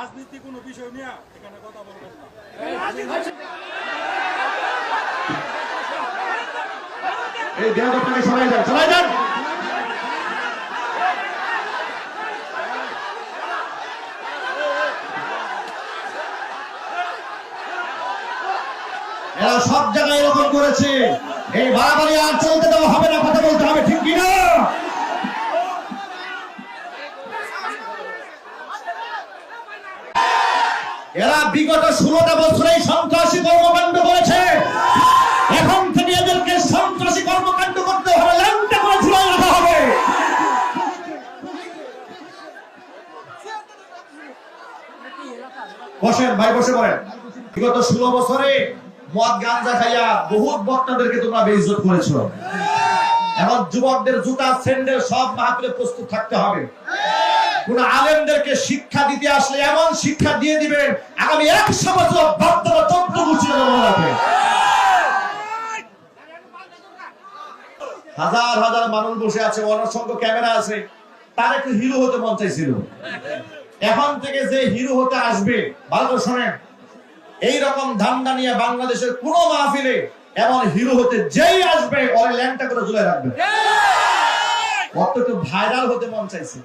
রাজনীতি কোনো বিষয় নিয়ে এখানে কথা বলবেন এই এরা সব জায়গায় এরকম করেছে। এই বাড়াবাড়ি আর চলতে দেওয়া হবে না কথা বলতে হবে ঠিক কিনা এরা বিগত ষোলোটা বছরে সন্ত্রাসী কর্মকাণ্ড করেছে। এখন থেকে এদেরকে সন্ত্রাসী কর্মকাণ্ড করতে হবে বসেন, ভাই বসে পড়েন। বিগত ষোলো বছরে মদ গাঞ্জা খাইয়া বহুত বক্তাদেরকে তোমরা বেইজ্জত করেছ। এখন যুবকদের জুতা, স্যান্ডেল সব মাহফিলে প্রস্তুত থাকতে হবে। কোন আলেমদেরকে শিক্ষা দিতে আসলে এমন শিক্ষা দিয়ে দিবেন আগামী একশো বছর হাজার হাজার মানুষ বসে আছে অনসংখ্য ক্যামেরা আছে তার একটু হিরো হতে মন চাইছিল। এখন থেকে যে হিরো হতে আসবে ভালো করে শোনেন এই রকম ধান্দা নিয়ে বাংলাদেশের কোন মাহফিলে এমন হিরো হতে যেই আসবে ওর ল্যাংটা করে ঝুলে রাখবে। অত একটু ভাইরাল হতে মন চাইছে।